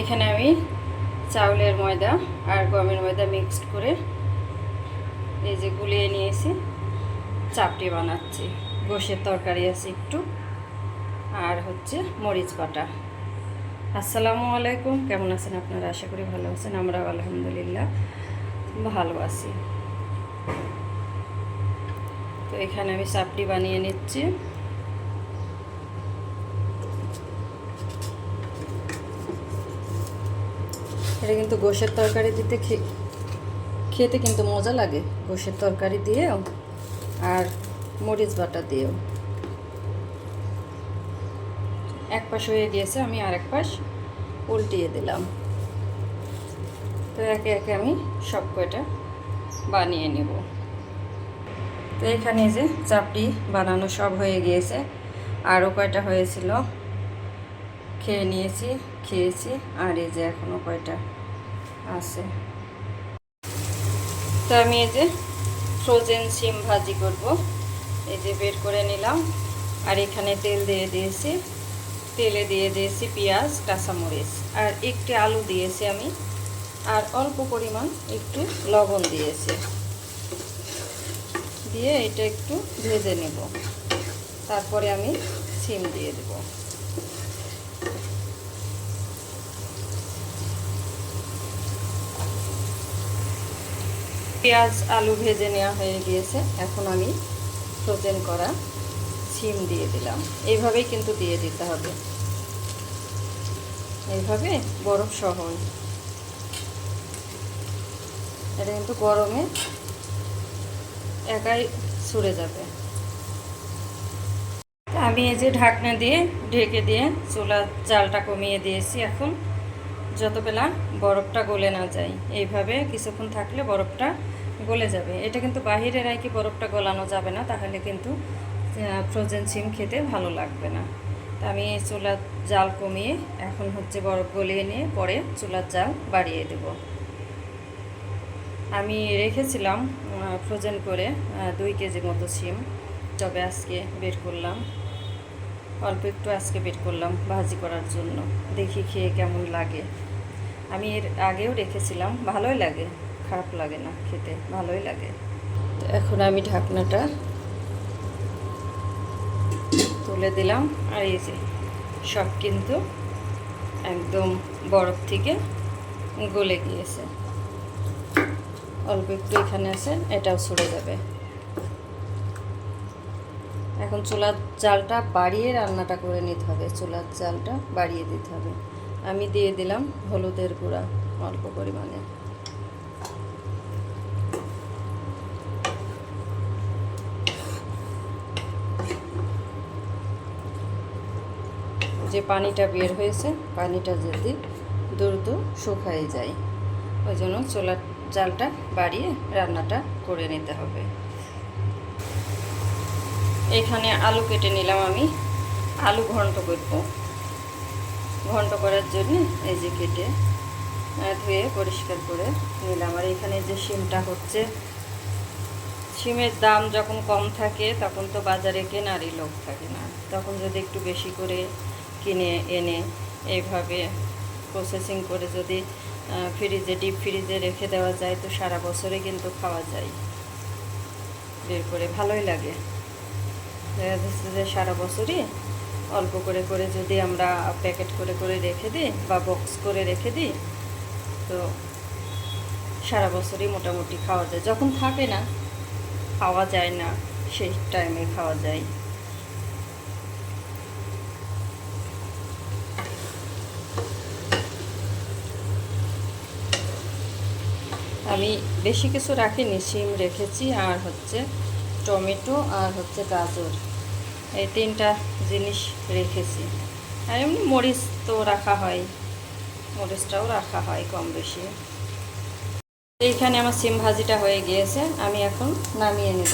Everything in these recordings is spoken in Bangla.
এখানে আমি চাউলের ময়দা আর গমের ময়দা মিক্সড করে এই যে গুলিয়ে নিয়েছি। চাপটি বানাচ্ছি। গোশের তরকারি আছে একটু। আর হচ্ছে মরিচ বাটা। আসসালামু আলাইকুম। কেমন আছেন আপনারা? আশা করি ভালো আছেন। আমরাও আলহামদুলিল্লাহ ভালো আছি। তো এখানে আমি চাপটি বানিয়ে নিচ্ছি। এটা কিন্তু গোশের তরকারি দিতে খেতে কিন্তু মজা লাগে। গোশের তরকারি দিয়েও আর মরিচ বাটা দিয়েও। এক পাশ হয়ে গিয়েছে, আমি আর এক পাশ উল্টিয়ে দিলাম। তো একে একে আমি সব কয়টা বানিয়ে নেব। তো এখানে যে চাপটি বানানো সব হয়ে গিয়েছে। আরও কয়টা হয়েছিল খেয়ে নিয়েছি। খেয়েছি, আর এই যে এখনও কয়টা আছে। তো আমি এই যে ফ্রোজেন সিম ভাজি করব। এই যে বের করে নিলাম, আর এখানে তেল দিয়ে দিয়েছি। তেলে দিয়ে দিয়েছি পেঁয়াজ, কাঁচামরিচ, আর একটি আলু দিয়েছি আমি, আর অল্প পরিমাণ একটু লবণ দিয়েছি। দিয়ে এটা একটু ভেজে নেব। তারপরে আমি সিম দিয়ে দেব। পেঁয়াজ, আলু ভেজে নেওয়া হয়ে গিয়েছে। এখন আমি ফ্রোজেন করা সিম দিয়ে দিলাম। এইভাবেই কিন্তু দিয়ে দিতে হবে। এইভাবে বরফ সহ। এটা কিন্তু গরমে একাই ছুড়ে যাবে। আমি এই যে ঢাকনা দিয়ে ঢেকে দিয়ে চুলার জালটা কমিয়ে দিয়েছি এখন। যত বেলা বরফটা গলে না যায়, এইভাবে কিছুক্ষণ থাকলে বরফটা গলে যাবে। এটা কিন্তু বাহিরে রাখি বরফটা গলানো যাবে না, তাহলে কিন্তু ফ্রোজেন সিম খেতে ভালো লাগবে না। তা আমি চুলার জাল কমিয়ে এখন হচ্ছে বরফ গলিয়ে নিয়ে পরে চুলার জাল বাড়িয়ে দেব। আমি রেখেছিলাম ফ্রোজেন করে দুই কেজি মতো সিম তবে আজকে বের করলাম। অল্প একটু আজকে বের করলাম ভাজি করার জন্য। দেখি খেয়ে কেমন লাগে। আমি এর আগেও রেখেছিলাম, ভালোই লাগে, খারাপ লাগে না খেতে, ভালোই লাগে। এখন আমি ঢাকনাটা তুলে দিলাম, আর এই যে সব কিন্তু একদম বরফ থেকে গলে গিয়েছে। অল্প একটু এখানে আছে, এটাও ছুড়ে যাবে। এখন চুলার জালটা বাড়িয়ে রান্নাটা করে নিতে হবে, চুলার জালটা বাড়িয়ে দিতে হবে। আমি দিয়ে দিলাম হলুদের গুঁড়া অল্প পরিমাণে। যে পানিটা বের হয়েছে, পানিটা যদি দ্রুত শুকায় যায়, ওই জন্য চোলার জালটা বাড়িয়ে রান্নাটা করে নিতে হবে। এখানে আলু কেটে নিলাম আমি। আলু ঘন্ট করব। ঘন্ট করার জন্য এই যে কেটে ধুয়ে পরিষ্কার করে নিলাম। আর এখানে যে শিমটা হচ্ছে, শিমের দাম যখন কম থাকে তখন তো বাজারে কেনারই লোক থাকে না। তখন যদি একটু বেশি করে কিনে, এনে এইভাবে প্রসেসিং করে যদি ফ্রিজে ডিপ ফ্রিজে রেখে দেওয়া যায় তো সারা বছরে কিন্তু খাওয়া যায়। বের করে ভালোই লাগে। দেখা যাচ্ছে যে সারা বছরই অল্প করে করে যদি আমরা প্যাকেট করে করে রেখে দিই বা বক্স করে রেখে দিই, তো সারা বছরই মোটামুটি খাওয়া যায়। যখন থাকে না, খাওয়া যায় না, সেই টাইমে খাওয়া যায়। আমি বেশি কিছু রাখিনি সিম রেখেছি, আর হচ্ছে টমেটো, আর হচ্ছে গাজর। এই তিনটা জিনিস রেখেছি। আর এমনি মরিচ তো রাখা হয়। মরিচটাও রাখা হয় কম বেশি। এইখানে আমার সিম ভাজিটা হয়ে গিয়েছে, আমি এখন নামিয়ে নেব।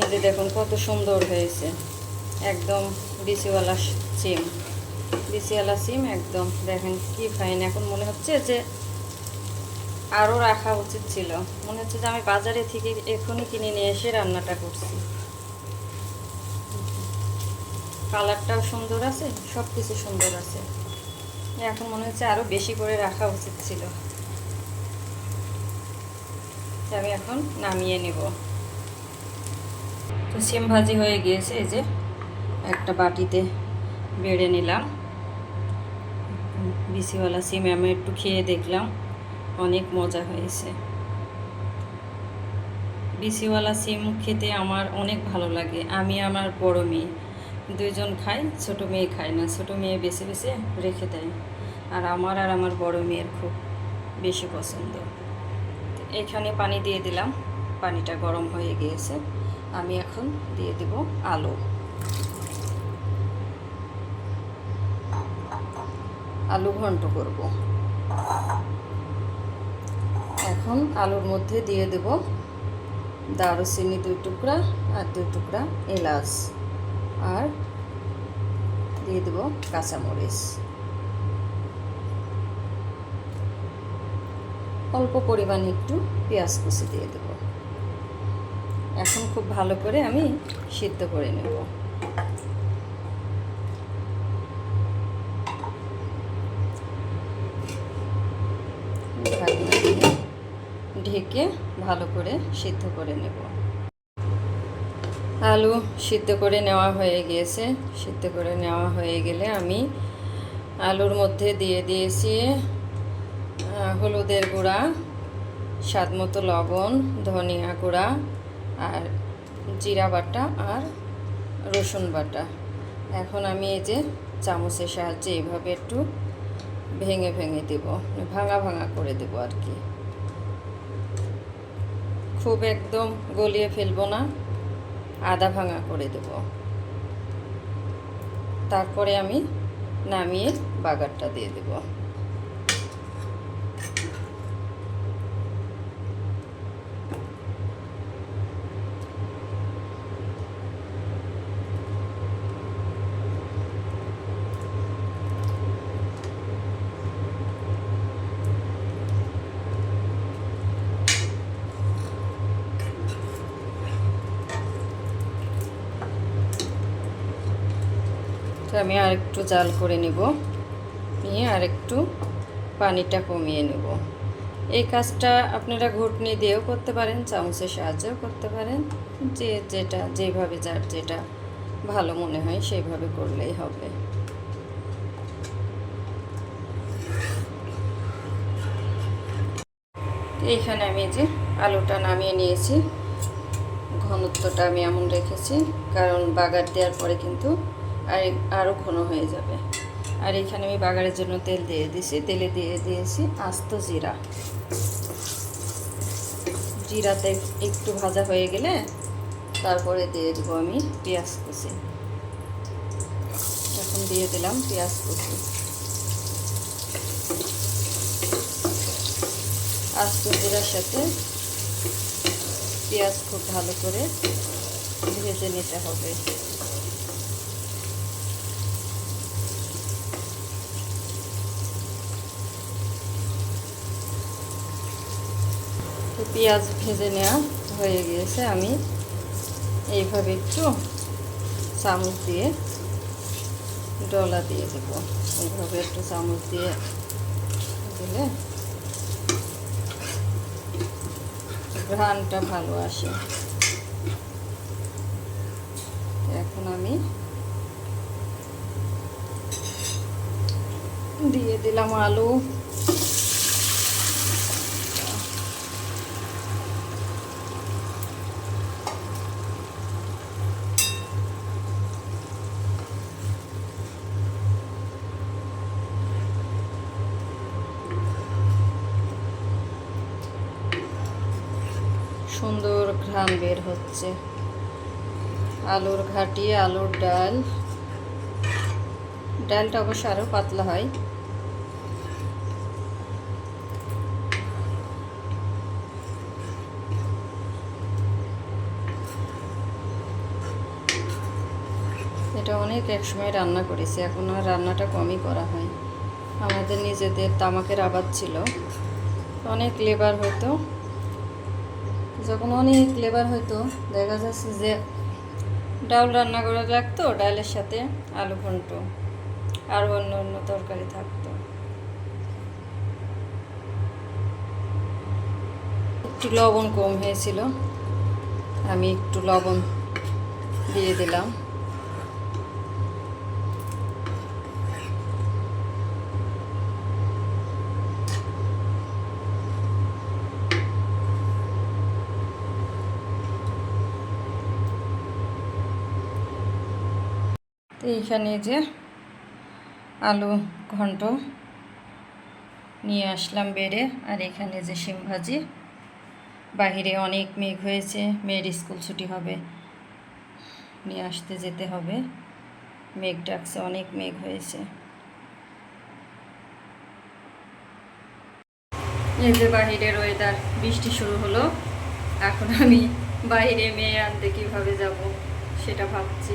এই যে দেখুন কত সুন্দর হয়েছে। একদম বিচিওয়ালা সিম। বিচিওয়ালা সিম একদম। দেখেন কি ফাইন। এখন মনে হচ্ছে যে আরও রাখা উচিত ছিল। মনে হচ্ছে যে আমি বাজারে থেকে এখনই কিনে নিয়ে এসে রান্নাটা করছি। কালারটাও সুন্দর আছে সব কিছু সুন্দর আছে। এখন মনে হচ্ছে আরও বেশি করে রাখা উচিত ছিল। আমি এখন নামিয়ে নেব। তো সিম ভাজি হয়ে গিয়েছে, এই যে একটা বাটিতে বেড়ে নিলাম। বিসিওয়ালা সিম, আমি একটু খেয়ে দেখলাম, অনেক মজা হয়েছে। বিসিওয়ালা সিম খেতে আমার অনেক ভালো লাগে। আমি আমার বড় মেয়ে। দুইজন খাই ছোট মেয়ে খায় না। ছোট মেয়ে বেছে বেছে রেখে দেয়। আর আমার আর আমার বড় মেয়ের খুব বেশি পছন্দ। এখানে পানি দিয়ে দিলাম। পানিটা গরম হয়ে গিয়েছে। আমি এখন দিয়ে দেব আলু। আলু ঘন্ট করব। এখন আলুর মধ্যে দিয়ে দেব দারুচিনি দুই টুকরা আর দুই টুকরা এলাচ। আর দিয়ে দেবো কাঁচামরিচ। অল্প পরিমাণে একটু পেঁয়াজ কুচি দিয়ে দেব। এখন খুব ভালো করে আমি সিদ্ধ করে নেব। ঢেকে ভালো করে সিদ্ধ করে নেব। আলু সিদ্ধ করে নেওয়া হয়ে গিয়েছে। সিদ্ধ করে নেওয়া হয়ে গেলে আমি আলুর মধ্যে দিয়ে দিয়েছি হলুদের গুঁড়া স্বাদ মতো লবণ, ধনিয়া গুঁড়া আর জিরা বাটা আর রসুন বাটা। এখন আমি এই যে চামচের সাহায্যে এইভাবে একটু ভেঙে ভেঙে দেব, ভাঙা ভাঙা করে দেব আর কি। খুব একদম গলিয়ে ফেলব না। আদা ভাঙা করে দেব। তারপরে আমি নামিয়ে বাগারটা দিয়ে দেব তো আমি আর একটু জাল করে নেব। নিয়ে আর একটু পানিটা কমিয়ে নেব। এই কাজটা আপনারা ঘুটনি দিয়েও করতে পারেন, চামচের সাহায্যেও করতে পারেন। যে যেটা, যেভাবে যার যেটা ভালো মনে হয় সেইভাবে করলেই হবে। এইখানে আমি যে আলুটা নামিয়ে নিয়েছি, ঘনত্বটা আমি এমন রেখেছি, কারণ বাগার দেওয়ার পরে কিন্তু আর আরও ঘন হয়ে যাবে। আর এখানে আমি বাগারের জন্য তেল দিয়ে দিয়েছি তেলে দিয়ে দিয়েছি আস্ত জিরা। জিরাতে একটু ভাজা হয়ে গেলে তারপরে দিয়ে দেবো আমি পেঁয়াজ কুচি। এখন দিয়ে দিলাম পেঁয়াজ কুচি। আস্ত জিরার সাথে পেঁয়াজ খুব ভালো করে ভেজে নিতে হবে। পেঁয়াজ ভেজে নেওয়া হয়ে গিয়েছে। আমি এইভাবে একটু চামচ দিয়ে ডলা দিয়ে দেব। এইভাবে একটু চামচ দিয়ে দিলে ঘ্রানটা ভালো আসে। এখন আমি দিয়ে দিলাম আলু। সুন্দর ঘ্রাণ বের হচ্ছে। আলুর ঘাটি, আলুর ডাল। ডালটা অবশ্য আরও পাতলা হয়। এটা অনেক একসময় রান্না করেছি, এখন আর রান্নাটা কমই করা হয়। আমাদের নিজেদের তামাকের আবাদ ছিল। অনেক লেবার হতো। যখন অনেক লেবার হইতো, দেখা যাচ্ছে যে ডাল রান্না করা লাগতো, ডালের সাথে আলু ঘন্ট আর অন্য অন্য তরকারি থাকতো। একটু লবণ কম হয়েছিল, আমি একটু লবণ দিয়ে দিলাম। তো এইখানে যে আলু ঘন্ট নিয়ে আসলাম বেড়ে, আর এখানে যে শিম ভাজি। বাহিরে অনেক মেঘ হয়েছে, মেয়ের স্কুল ছুটি হবে, নিয়ে আসতে যেতে হবে। মেঘ ডাকছে, অনেক মেঘ হয়েছে। এই যে বাহিরের ওয়েদার বৃষ্টি শুরু হলো। এখন আমি বাইরে মেয়ে আনতে কীভাবে যাব, সেটা ভাবছি।